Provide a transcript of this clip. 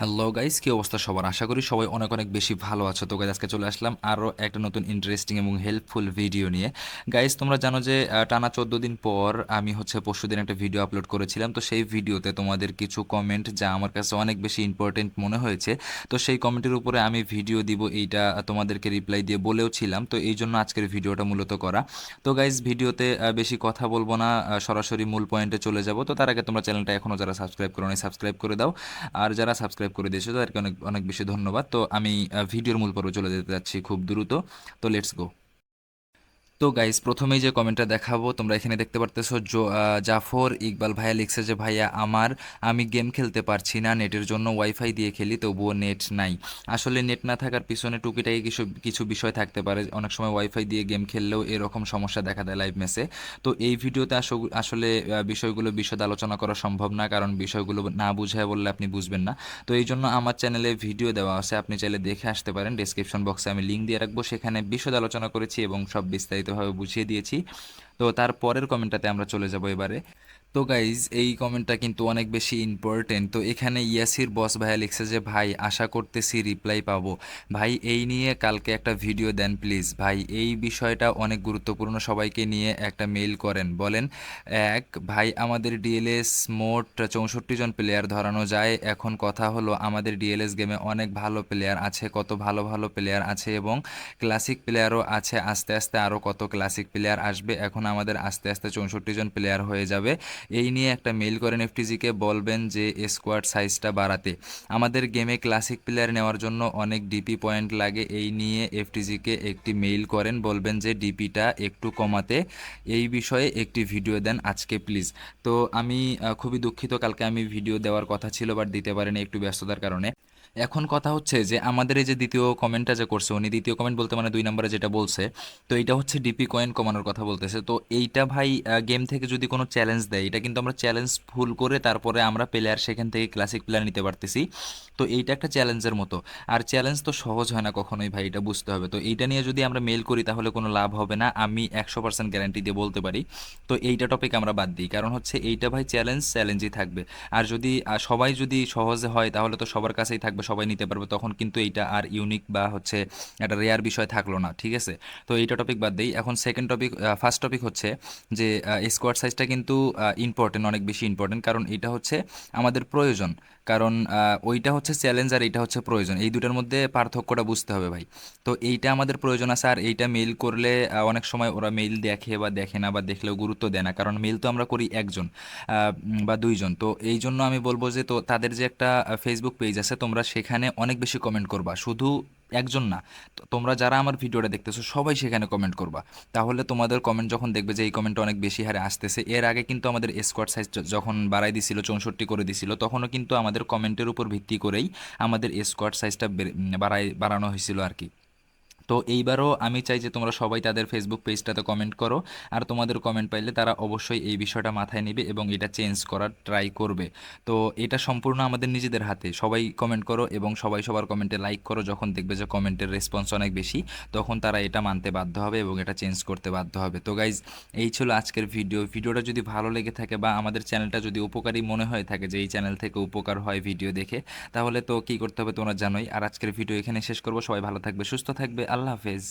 Hello guys কি অবস্থা সবার? আশা করি সবাই অনেক অনেক বেশি ভালো আছো। তো গাইজ আজকে চলে আসলাম আরও একটা নতুন ইন্টারেস্টিং এবং হেল্পফুল ভিডিও নিয়ে। গাইস তোমরা জানো যে টানা চোদ্দ দিন পর আমি হচ্ছে পরশু দিন একটা ভিডিও আপলোড করেছিলাম। তো সেই ভিডিওতে তোমাদের কিছু কমেন্ট যা আমার কাছে অনেক বেশি ইম্পর্টেন্ট মনে হয়েছে। তো সেই কমেন্টের উপরে আমি ভিডিও দিব, এইটা তোমাদেরকে রিপ্লাই দিয়ে বলেও ছিলাম তো এই জন্য আজকের ভিডিওটা মূলত করা। তো গাইজ ভিডিওতে বেশি কথা বলব না। সরাসরি মূল পয়েন্টে চলে যাব। তো তার আগে তোমরা চ্যানেলটা এখনও যারা সাবস্ক্রাইব করো সাবস্ক্রাইব করে দাও। আর যারা সাবস্ক্রাইব করে দিয়েছ, তাদেরকে অনেক অনেক বেশি ধন্যবাদ। তো আমি ভিডিওর মূল পর্ব চলে যেতে যাচ্ছি খুব দ্রুত। তো লেটস গো তো গাইস প্রথমেই যে কমেন্টটা দেখাবো, তোমরা এখানে দেখতে পারতেছো জাফর ইকবাল ভাইয়া লিখছে যে, ভাইয়া, আমার, আমি গেম খেলতে পারছি না নেটের জন্য ওয়াইফাই দিয়ে খেলি, তবুও নেট নাই। আসলে নেট না থাকার পিছনে টুকিটাকি কিছু কিছু বিষয় থাকতে পারে। অনেক সময় ওয়াইফাই দিয়ে গেম খেললেও এরকম সমস্যা দেখা দেয় লাইভ মেসে তো এই ভিডিওতে আসলে বিষয়গুলো বিশদ আলোচনা করা সম্ভব না, কারণ বিষয়গুলো না বুঝায় বললে আপনি বুঝবেন না। তো এই জন্য আমার চ্যানেলে ভিডিও দেওয়া আছে, আপনি চাইলে দেখে আসতে পারেন। ডেসক্রিপশন বক্সে আমি লিঙ্ক দিয়ে রাখব, সেখানে বিশদ আলোচনা করেছি এবং সব বিস্তারিতভাবে বুঝিয়ে দিয়েছি। তো তার পরের কমেন্টটাতে আমরা চলে যাব এবারে। তো গাইজ এই কমেন্টটা কিন্তু অনেক বেশি ইম্পর্টেন্ট তো এখানে ইয়াসির বস ভাইয়া লিখছে যে, ভাই, আশা করতেছি রিপ্লাই পাবো। ভাই, এই নিয়ে কালকে একটা ভিডিও দেন প্লিজ ভাই, এই বিষয়টা অনেক গুরুত্বপূর্ণ। সবাইকে নিয়ে একটা মেইল করেন। বলেন, এক, ভাই, আমাদের ডিএলএস মোট চৌষট্টি জন প্লেয়ার ধরানো যায়। এখন কথা হলো, আমাদের ডিএলএস গেমে অনেক ভালো প্লেয়ার আছে, কত ভালো ভালো প্লেয়ার আছে এবং ক্লাসিক প্লেয়ারও আছে। আস্তে আস্তে আরও কত ক্লাসিক প্লেয়ার আসবে। এখন আমাদের আস্তে আস্তে চৌষট্টি জন প্লেয়ার হয়ে যাবে। এই নিয়ে একটা মেইল করেন এফটিজিকে বলবেন যে স্কোয়াড সাইজটা বাড়াতে। আমাদের গেমে ক্লাসিক প্লেয়ার নেওয়ার জন্য অনেক ডিপি পয়েন্ট লাগে, এই নিয়ে এফটিজিকে একটি মেইল করেন, বলবেন যে ডিপিটা একটু কমাতে। এই বিষয়ে একটি ভিডিও দেন আজকে প্লিজ তো আমি খুবই দুঃখিত, কালকে আমি ভিডিও দেওয়ার কথা ছিল বাট দিতে পারিনি একটু ব্যস্ততার কারণে। এখন কথা হচ্ছে যে আমাদের এই যে দ্বিতীয় কমেন্টটা যে করছে, উনি দ্বিতীয় কমেন্ট বলতে মানে দুই নম্বরে যেটা বলছে, তো এটা হচ্ছে ডিপি কয়েন কমানোর কথা বলতেছে। তো এইটা ভাই গেম থেকে যদি কোনো চ্যালেঞ্জ দেয়, এটা কিন্তু আমরা চ্যালেঞ্জ ফুল করে তারপরে আমরা প্লেয়ার সেখান থেকে ক্লাসিক প্লেয়ার নিতে পারতেছি। তো এইটা একটা চ্যালেঞ্জের মতো। আর চ্যালেঞ্জ তো সহজ হয় না কখনোই ভাই, এটা বুঝতে হবে। তো এইটা নিয়ে যদি আমরা মেল করি, তাহলে কোনো লাভ হবে না। আমি একশো পার্সেন্ট গ্যারান্টি দিয়ে বলতে পারি। তো এইটা টপিক আমরা বাদ দিই। কারণ হচ্ছে এইটা ভাই চ্যালেঞ্জ চ্যালেঞ্জই থাকবে। আর যদি সবাই যদি সহজে হয়, তাহলে তো সবার কাছেই থাকবে, সবাই নিতে পারবে। তখন কিন্তু এইটা আর ইউনিক বা হচ্ছে একটা রেয়ার বিষয় থাকল না, ঠিক আছে? তো এইটা টপিক বাদ দিই। এখন সেকেন্ড টপিক ফার্স্ট টপিক হচ্ছে যে স্কোয়াড সাইজটা কিন্তু ইম্পর্টেন্ট অনেক বেশি ইম্পর্টেন্ট কারণ এটা হচ্ছে আমাদের প্রয়োজন। কারণ ওইটা হচ্ছে চ্যালেঞ্জ আর এইটা হচ্ছে প্রয়োজন। এই দুটার মধ্যে পার্থক্যটা বুঝতে হবে ভাই। তো এইটা আমাদের প্রয়োজন আছে, আর এইটা মেইল করলে অনেক সময় ওরা মেইল দেখে বা দেখে না বা দেখলেও গুরুত্ব দেয় না, কারণ মেইল তো আমরা করি একজন বা দুইজন। তো এই জন্য আমি বলব যে, তো তাদের যে একটা ফেসবুক পেজ আছে, তোমরা সেখানে অনেক বেশি কমেন্ট করবা। শুধু একজন না। তোমরা যারা আমার ভিডিওটা দেখতেছো, সবাই সেখানে কমেন্ট করবা। তাহলে তোমাদের কমেন্ট যখন দেখবে যে এই কমেন্টটা অনেক বেশি হারে আসতেছে, এর আগে কিন্তু আমাদের স্কোয়াড সাইজ যখন বাড়াই দিছিল, চৌষট্টি করে দিছিল, তখনও কিন্তু আমাদের কমেন্টের উপর ভিত্তি করেই আমাদের স্কোয়াড সাইজটা বাড়াই বাড়ানো হয়েছিল আর কি। তো এইবারও আমি চাই যে তোমরা সবাই তাদের ফেসবুক পেজটাতে কমেন্ট করো, আর তোমাদের কমেন্ট পাইলে তারা অবশ্যই এই বিষয়টা মাথায় নেবে এবং এটা চেঞ্জ করার ট্রাই করবে। তো এটা সম্পূর্ণ আমাদের নিজেদের হাতে। সবাই কমেন্ট করো এবং সবাই সবার কমেন্টে লাইক করো। যখন দেখবে যে কমেন্টের রেসপন্স অনেক বেশি, তখন তারা এটা মানতে বাধ্য হবে এবং এটা চেঞ্জ করতে বাধ্য হবে। তো গাইজ এই ছিল আজকের ভিডিও ভিডিওটা যদি ভালো লেগে থাকে বা আমাদের চ্যানেলটা যদি উপকারী মনে হয়ে থাকে যে এই চ্যানেল থেকে উপকার হয় ভিডিও দেখে, তাহলে তো কী করতে হবে তোমরা জানোই। আর আজকের ভিডিও এখানে শেষ করব। সবাই ভালো থাকবে, সুস্থ থাকবে। আল্লাহ হাফেজ